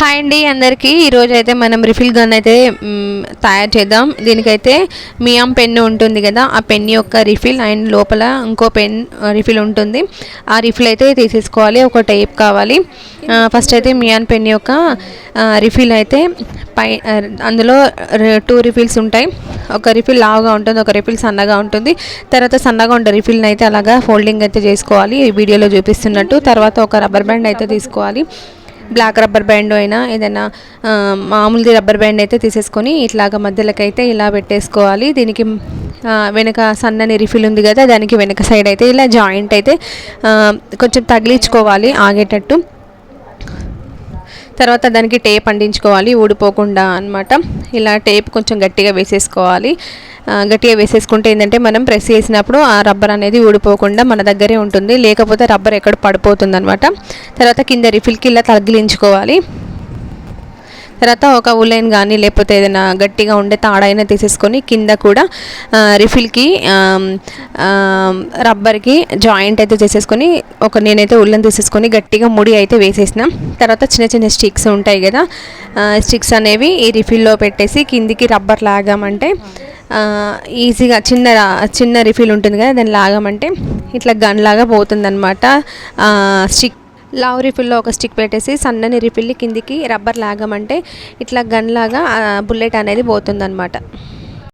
Hi అండి అందరికీ. ఈరోజు అయితే మనం రిఫిల్ గన్ అయితే తయారు చేద్దాం. దీనికైతే మియామ్ పెన్ ఉంటుంది కదా ఆ పెన్ యొక్క రిఫిల్ అండ్ లోపల ఇంకో పెన్ రిఫిల్ ఉంటుంది. ఆ రిఫిల్ అయితే తీసేసుకోవాలి ఒక టైప్ కావాలి. ఫస్ట్ అయితే మియాన్ పెన్ యొక్క రిఫిల్ అయితే పై అందులో టూ రిఫిల్స్ ఉంటాయి. ఒక రిఫిల్ లావుగా ఉంటుంది ఒక రిఫిల్ సన్నగా ఉంటుంది. తర్వాత సన్నగా ఉండే రిఫిల్ని అయితే అలాగా ఫోల్డింగ్ అయితే చేసుకోవాలి. ఈ వీడియోలో చూపిస్తున్నట్టు. తర్వాత ఒక రబ్బర్ బ్యాండ్ అయితే తీసుకోవాలి. బ్లాక్ రబ్బర్ బ్యాండ్ అయినా ఏదైనా మామూలుది రబ్బర్ బ్యాండ్ అయితే తీసేసుకొని ఇట్లాగ మధ్యలోకి అయితే ఇలా పెట్టేసుకోవాలి. దీనికి వెనక సన్నని రిఫిల్ ఉంది కదా దానికి వెనక సైడ్ అయితే ఇలా జాయింట్ అయితే కొంచెం తగిలించుకోవాలి ఆగేటట్టు. తర్వాత దానికి టేప్ అంటించుకోవాలి ఊడిపోకుండా అన్నమాట. ఇలా టేప్ కొంచెం గట్టిగా వేసేసుకోవాలి. గట్టిగా వేసేసుకుంటే ఏంటంటే మనం ప్రెస్ చేసినప్పుడు ఆ రబ్బర్ అనేది ఊడిపోకుండా మన దగ్గరే ఉంటుంది. లేకపోతే రబ్బర్ ఎక్కడ పడిపోతుంది అనమాట తర్వాత కింద రిఫిల్కి ఇలా తగిలించుకోవాలి. తర్వాత ఒక ఉలైన్ కానీ లేకపోతే ఏదైనా గట్టిగా ఉండే తాడైనా తీసేసుకొని కింద కూడా రిఫిల్కి రబ్బర్కి జాయింట్ అయితే చేసేసుకొని ఒక నేనైతే ఉల్లన్ తీసేసుకొని గట్టిగా ముడి అయితే వేసేసిన. తర్వాత చిన్న చిన్న స్టిక్స్ ఉంటాయి కదా స్టిక్స్ అనేవి ఈ రిఫిల్లో పెట్టేసి కిందికి రబ్బర్ లాగామంటే ఈజీగా చిన్న చిన్న రిఫిల్ ఉంటుంది కదా దాన్ని లాగామంటే ఇట్లా గన్ లాగా పోతుందన్నమాట. స్టిక్ లావ్ రిఫిల్లో ఒక స్టిక్ పెట్టేసి సన్నని రిఫిల్ని కిందికి రబ్బర్ లాగమంటే ఇట్లా గన్ లాగా బుల్లెట్ అనేది పోతుందన్నమాట.